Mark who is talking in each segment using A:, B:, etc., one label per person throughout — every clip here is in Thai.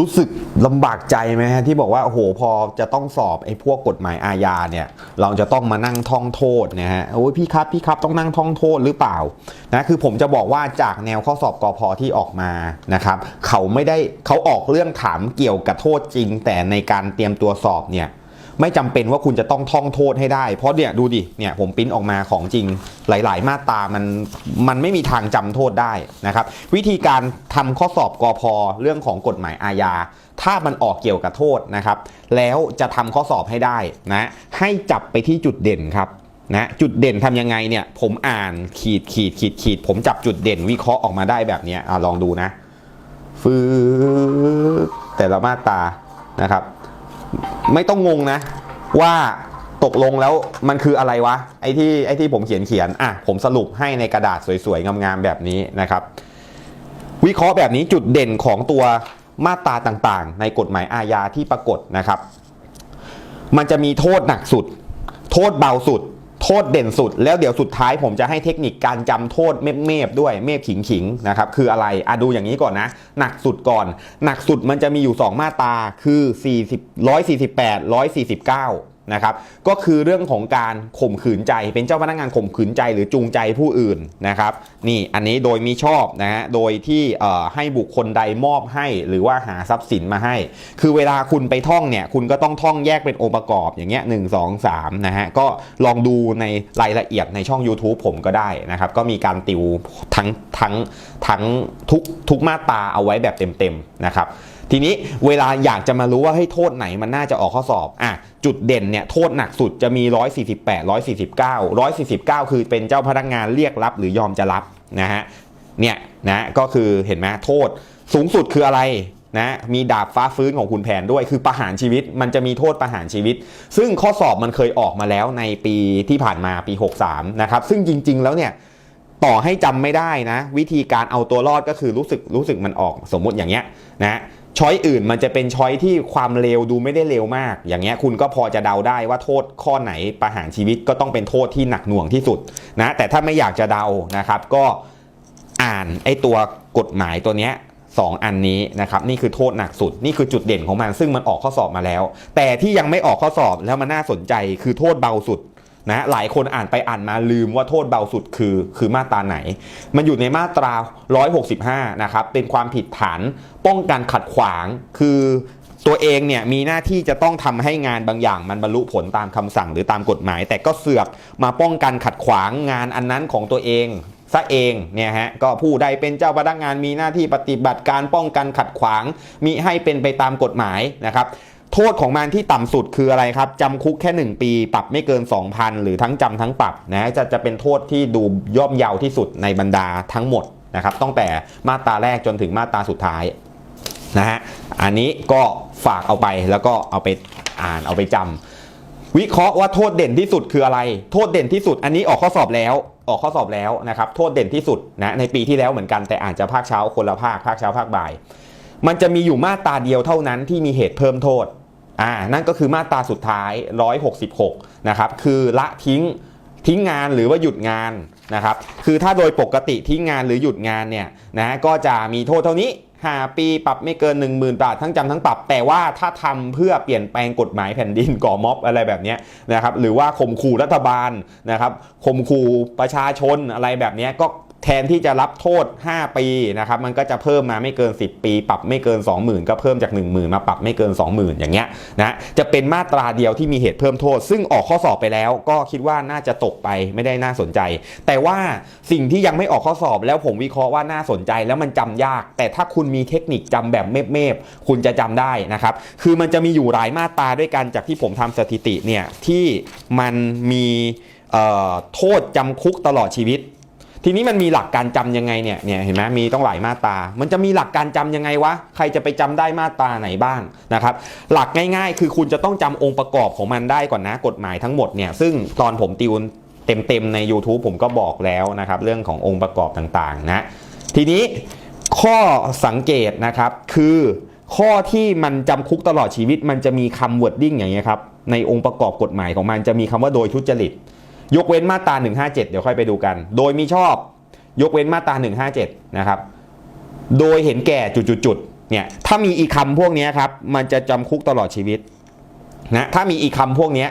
A: รู้สึกลำบากใจไหมฮะที่บอกว่าโอ้โหพอจะต้องสอบไอ้พวกกฎหมายอาญาเนี่ย เราจะต้องมานั่งท่องโทษนะฮะโอ้ยพี่ครับพี่ครับต้องนั่งท่องโทษหรือเปล่านะคือผมจะบอกว่าจากแนวข้อสอบกอพอที่ออกมานะครับเขาไม่ได้เขาออกเรื่องถามเกี่ยวกับโทษจริง แต่ในการเตรียมตัวสอบเนี่ย ไม่จำเป็นว่าคุณจะต้องท่องโทษให้ได้ เพราะเนี่ยดูดิเนี่ยผมปิ้นออกมาของจริงหลาย ๆ มาตรามันมันไม่มีทางจำโทษได้นะครับ วิธีการทำข้อสอบกอพอเรื่องของกฎหมายอาญาถ้ามันออกเกี่ยวกับโทษนะครับ แล้วจะทำข้อสอบให้ได้นะให้จับไปที่จุดเด่นครับนะจุดเด่นทำยังไงเนี่ยผมอ่านขีดขีดขีดขีด ผมจับจุดเด่นวิเคราะห์ออกมาได้แบบนี้อลองดูนะ ฟืบแต่ละมาตรานะครับ ไม่ต้องงงนะ ว่าตกลงแล้วมันคืออะไรวะ ไอ้ที่ไอ้ที่ผมเขียนเขียนอะผมสรุปให้ในกระดาษสวยๆ งามๆ แบบนี้นะครับ วิเคราะห์แบบนี้จุดเด่นของตัวมาตราต่างๆ ในกฎหมายอาญาที่ปรากฏนะครับ มันจะมีโทษหนักสุด โทษเบาสุด ทษเด่นสุด แล้วเดี๋ยวสุดท้ายผมจะให้เทคนิคการจำโทษเมฟๆด้วยเมฟขิงๆนะครับคืออะไรอะดูอย่างนี้ก่อนนะ หนักสุดก่อน หนักสุดมันจะมีอยู่ 2 มาตราคือ 40 148 149 นะครับก็คือเรื่องของการข่มขืนใจ เป็นเจ้าพนักงานข่มขืนใจหรือจูงใจผู้อื่นนะครับนี่อันนี้โดยมิชอบนะฮะโดยที่ให้บุคคลใดมอบให้ หรือว่าหาทรัพย์สินมาให้ คือเวลาคุณไปท่องเนี่ยคุณก็ต้องท่องแยกเป็นองค์ประกอบอย่างเงี้ยหนึ่งสองสามนะฮะก็ลองดูในรายละเอียดในช่อง YouTube ผมก็ได้นะครับก็มีการติวทั้งทั้งทั้งทุกทุกมาตาเอาไว้แบบเต็มๆนะครับ ทีนี้เวลาอยากจะมารู้ว่าให้โทษไหนมันน่าจะออกข้อสอบอะจุดเด่นเนี่ยโทษหนักสุดจะมี 148 149 149 คือเป็นเจ้าพนักงานเรียกรับ หรือยอมจะรับนะฮะเนี่ยนะก็คือเห็นไหมโทษสูงสุดคืออะไรนะมีดาบฟ้าฟื้นของคุณแผนด้วยคือประหารชีวิตมันจะมีโทษประหารชีวิต ซึ่งข้อสอบมันเคยออกมาแล้วในปีที่ผ่านมาปี 63 นะครับ ซึ่งจริง ๆ แล้วเนี่ยต่อให้จำไม่ได้นะ วิธีการเอาตัวรอดก็คือรู้สึกรู้สึกมันออกสมมุติอย่างเงี้ยนะ ช้อยอื่นมันจะเป็นช้อยที่ความเร็วดูไม่ได้เร็วมาก อย่างเงี้ยคุณก็พอจะเดาได้ว่าโทษข้อไหนประหารชีวิตก็ต้องเป็นโทษที่หนักหน่วงที่สุดนะแต่ถ้าไม่อยากจะเดานะครับก็อ่านไอ้ตัวกฎหมายตัวเนี้ยสองอันนี้นะครับนี่คือโทษหนักสุด นี่คือจุดเด่นของมันซึ่งมันออกข้อสอบมาแล้ว แต่ที่ยังไม่ออกข้อสอบแล้วมันน่าสนใจคือโทษเบาสุด นะหลายคนอ่านไปอ่านมาลืมว่าโทษเบาสุดคือคือมาตราไหน มันอยู่ในมาตรา 165 นะครับ เป็นความผิดฐานป้องกันขัดขวาง คือตัวเองเนี่ยมีหน้าที่จะต้องทำให้งานบางอย่าง มันบรรลุผลตามคำสั่งหรือตามกฎหมาย แต่ก็เสือกมาป้องกันขัดขวางงานอันนั้นของตัวเองซะเองเนี่ยฮะก็ผู้ใดเป็นเจ้าพนักงานมีหน้าที่ปฏิบัติการป้องกันขัดขวางมิให้เป็นไปตามกฎหมายนะครับ โทษของมันที่ต่ำสุดคืออะไรครับจำคุกแค่ 1 ปี ปรับไม่เกิน 2,000 หรือทั้งจำทั้งปรับนะจะจะเป็นโทษที่ดูย่อมเยาวที่สุดในบรรดาทั้งหมดนะครับตั้งแต่มาตราแรกจนถึงมาตราสุดท้ายนะฮะอันนี้ก็ฝากเอาไปแล้วก็เอาไปอ่านเอาไปจำวิเคราะห์ว่าโทษเด่นที่สุดคืออะไร โทษเด่นที่สุด อันนี้ออกข้อสอบแล้วออกข้อสอบแล้วนะครับโทษเด่นที่สุดนะในปีที่แล้วเหมือนกันแต่อาจจะภาคเช้าคนละภาคภาคเช้าภาคบ่าย มันจะมีอยู่มาตราเดียวเท่านั้นที่มีเหตุเพิ่มโทษ อ่านั่นก็คือมาตราสุดท้าย 166 นะครับคือละทิ้งทิ้งงานหรือว่าหยุดงานนะครับคือถ้าโดยปกติทิ้งงานหรือหยุดงานเนี่ยนะก็จะมีโทษเท่านี้5ปีปรับไม่เกิน 10,000 บาททั้งจำทั้งปรับ แต่ว่าถ้าทำเพื่อเปลี่ยนแปลงกฎหมายแผ่นดินก่อม็อบอะไรแบบนี้นะครับหรือว่าข่มขู่รัฐบาลนะครับข่มขู่ประชาชนอะไรแบบนี้ก็ แทนที่จะรับโทษ 5 ปีนะครับมันก็จะเพิ่มมาไม่เกิน 10 ปี ปรับไม่เกิน 20,000 ก็เพิ่มจาก 10,000 มาปรับไม่เกิน 20,000 อย่างเงี้ยนะจะเป็นมาตราเดียวที่มีเหตุเพิ่มโทษ ซึ่งออกข้อสอบไปแล้ว ก็คิดว่าน่าจะตกไปไม่ได้น่าสนใจ แต่ว่าสิ่งที่ยังไม่ออกข้อสอบแล้วผมวิเคราะห์ว่าน่าสนใจแล้วมันจำยาก แต่ถ้าคุณมีเทคนิคจำแบบเมฟๆคุณจะจำได้นะครับคือมันจะมีอยู่หลายมาตราด้วยกันจากที่ผมทำสถิติเนี่ยที่มันมีโทษจำคุกตลอดชีวิต ทีนี้มันมีหลักการจำยังไงเนี่ยเนี่ยเห็นไหมมีต้องหลายมาตรา มันจะมีหลักการจำยังไงวะใครจะไปจำได้มาตราไหนบ้างนะครับ หลักง่ายๆ คือคุณจะต้องจำองค์ประกอบของมันได้ก่อนนะกฎหมายทั้งหมดเนี่ยซึ่งตอนผมติวเต็มๆใน YouTube ผมก็บอกแล้วนะครับ เรื่องขององค์ประกอบต่างๆนะทีนี้ข้อสังเกตนะครับคือข้อที่มันจำคุกตลอดชีวิตมันจะมีคำ wording อย่างเงี้ยครับในองค์ประกอบกฎหมายของมันจะมีคำว่าโดยทุจริต ยกเว้นมาตรา 157 เดี๋ยวค่อยไปดูกัน โดยมีชอบ ยกเว้นมาตรา 157 นะครับ โดยเห็นแก่จุดๆเนี่ย ถ้ามีอีกคำพวกนี้ครับ มันจะจำคุกตลอดชีวิตนะ ถ้ามีอีกคำพวกนี้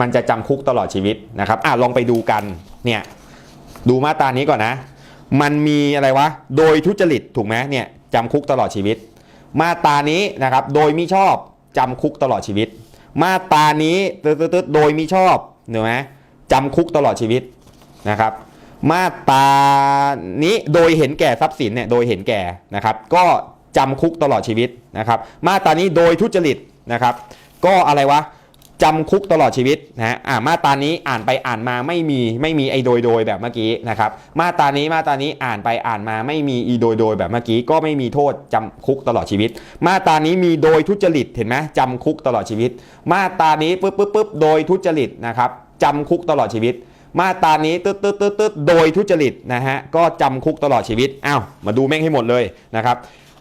A: มันจะจำคุกตลอดชีวิตนะครับ อะลองไปดูกัน เนี่ย ดูมาตรานี้ก่อนนะ มันมีอะไรวะ โดยทุจริตถูกไหมเนี่ยจำคุกตลอดชีวิต มาตรานี้นะครับ โดยมิชอบจำคุกตลอดชีวิต มาตรานี้ตึ๊ดๆๆโดยมิชอบเห็นไหม จำคุกตลอดชีวิตนะครับ มาตรานี้โดยเห็นแก่ทรัพย์สินเนี่ยโดยเห็นแก่นะครับ ก็จำคุกตลอดชีวิตนะครับ มาตรานี้โดยทุจริตนะครับ ก็อะไรวะจำคุกตลอดชีวิตนะฮะอ่ามาตรานี้อ่านไปอ่านมาไม่มีไม่มีไอโดยโดยแบบเมื่อกี้นะครับ มาตรานี้มาตรานี้อ่านไปอ่านมาไม่มีอีโดยโดยแบบเมื่อกี้ก็ไม่มีโทษจำคุกตลอดชีวิต มาตรานี้มีโดยทุจริตเห็นไหมจำคุกตลอดชีวิต มาตรานี้ปุ๊บปุ๊บปุ๊บโดยทุจริตนะครับ จำคุกตลอดชีวิต มาตรานี้ตึ๊ดตึ๊ดตึ๊ดตึ๊ดโดยทุจริตนะฮะก็จำคุกตลอดชีวิตอ้าวมาดูแม่งให้หมดเลยนะครับ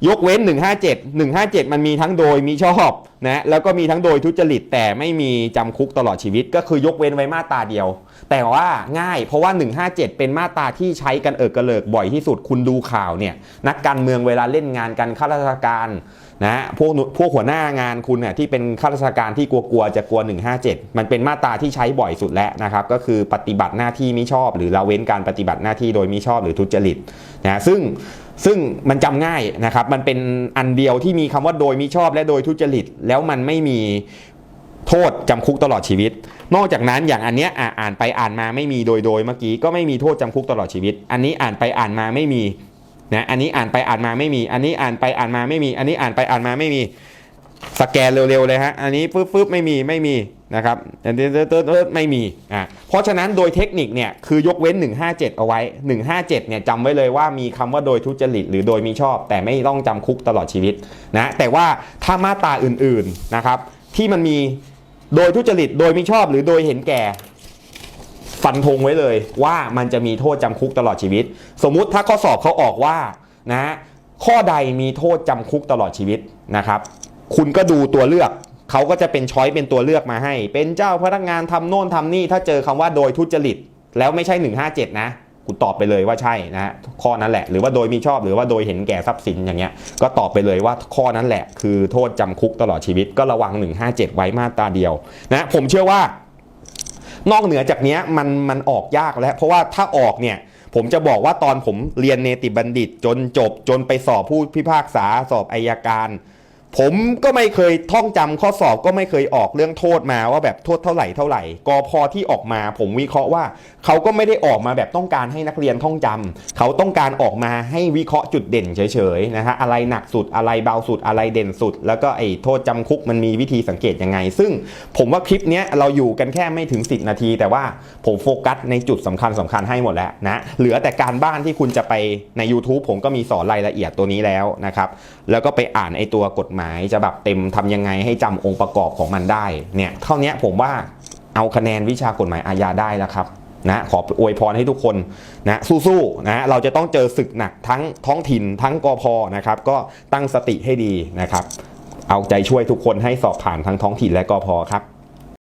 A: ยกเว้น 157 157 มันมีทั้งโดยมีชอบนะแล้วก็มีทั้งโดยทุจริตแต่ไม่มีจำคุกตลอดชีวิต ก็คือยกเว้นไว้มาตราเดียว แต่ว่าง่ายเพราะว่า 157 เป็นมาตราที่ใช้กันเอิกกระเลิกบ่อยที่สุดคุณดูข่าวเนี่ยนักการเมืองเวลาเล่นงานกันข้าราชการนะพวกพวกหัวหน้างานคุณเนี่ยที่เป็นข้าราชการที่กลัวๆจะกลัว 157 มันเป็นมาตราที่ใช้บ่อยสุดแล้วนะครับก็คือปฏิบัติหน้าที่มิชอบ หรือละเว้นการปฏิบัติหน้าที่โดยมิชอบหรือทุจริตนะซึ่ง ซึ่งมันจำง่ายนะครับ มันเป็นอันเดียวที่มีคำว่าโดยมิชอบและโดยทุจริต แล้วมันไม่มีโทษจำคุกตลอดชีวิต นอกจากนั้นอย่างอันเนี้ยอะอ่านไปอ่านมาไม่มีโดยโดยเมื่อกี้ก็ไม่มีโทษจำคุกตลอดชีวิต อันนี้อ่านไปอ่านมาไม่มีนะอันนี้อ่านไปอ่านมาไม่มี อันนี้อ่านไปอ่านมาไม่มี อันนี้อ่านไปอ่านมาไม่มี สแกนเร็วๆเลยฮะ อันนี้ปึ๊บปึ๊บไม่มีไม่มีนะครับอันนี้ตึ๊ดตึ๊ดตึ๊ดไม่มีอะเพราะฉะนั้นโดยเทคนิคเนี่ยคือยกเว้น 157 เอาไว้ 157เนี่ยจำไว้เลยว่ามีคำว่าโดยทุจริตหรือโดยมีชอบ แต่ไม่ต้องจำคุกตลอดชีวิตนะแต่ว่าถ้ามาตราอื่นๆนะครับ ที่มันมีโดยทุจริตโดยมิชอบหรือโดยเห็นแก่ฟันธงไว้เลยว่ามันจะมีโทษจำคุกตลอดชีวิต สมมุติถ้าข้อสอบเขาออกว่านะข้อใดมีโทษจำคุกตลอดชีวิตนะครับ คุณก็ดูตัวเลือกเขาก็จะเป็นช้อยเป็นตัวเลือกมาให้ เป็นเจ้าพนักงานทำโน่นทำนี่ ถ้าเจอคำว่าโดยทุจริต แล้วไม่ใช่ 157 นะคุณตอบไปเลยว่าใช่นะฮะข้อนั้นแหละ หรือว่าโดยมีชอบหรือว่าโดยเห็นแก่ทรัพย์สินอย่างเงี้ย ก็ตอบไปเลยว่าข้อนั้นแหละ คือโทษจำคุกตลอดชีวิตก็ระวัง 157 ไว้มาตราเดียวนะผมเชื่อว่านอกเหนือจากนี้มันมันออกยากแล้ว เพราะว่าถ้าออกเนี่ยผมจะบอกว่าตอนผมเรียนเนติบัณฑิตจนจบจนไปสอบผู้พิพากษาสอบอายการ ผมก็ไม่เคยท่องจำข้อสอบก็ไม่เคยออกเรื่องโทษมาว่าแบบโทษเท่าไหร่เท่าไหร่กอพอที่ออกมา ผมวิเคราะห์ว่าเขาก็ไม่ได้ออกมาแบบต้องการให้นักเรียนท่องจำเขาต้องการออกมาให้วิเคราะห์จุดเด่นเฉยๆนะฮะอะไรหนักสุดอะไรเบาสุดอะไรเด่นสุด แล้วก็ไอ้โทษจำคุกมันมีวิธีสังเกตยังไง ซึ่งผมว่าคลิปเนี้ยเราอยู่กันแค่ไม่ถึง 10 นาที แต่ว่าผมโฟกัสในจุดสำคัญสำคัญให้หมดแล้วนะเหลือแต่การบ้านที่คุณจะไปใน YouTube ผมก็มีสอนรายละเอียดตัวนี้แล้วนะครับแล้วก็ไปอ่านไอ้ตัวกฎหมายจะแบบเต็มทำยังไงให้จำองค์ประกอบของมันได้เนี่ยเท่านี้ผมว่าเอาคะแนนวิชากฎหมายอาญาได้แล้วครับนะขออวยพรให้ทุกคนนะสู้ๆนะเราจะต้องเจอศึกหนักทั้งท้องถิ่นทั้งกอพนะครับก็ตั้งสติให้ดีนะครับ เอาใจช่วยทุกคนให้สอบผ่านทั้งท้องถิ่นและกอพครับ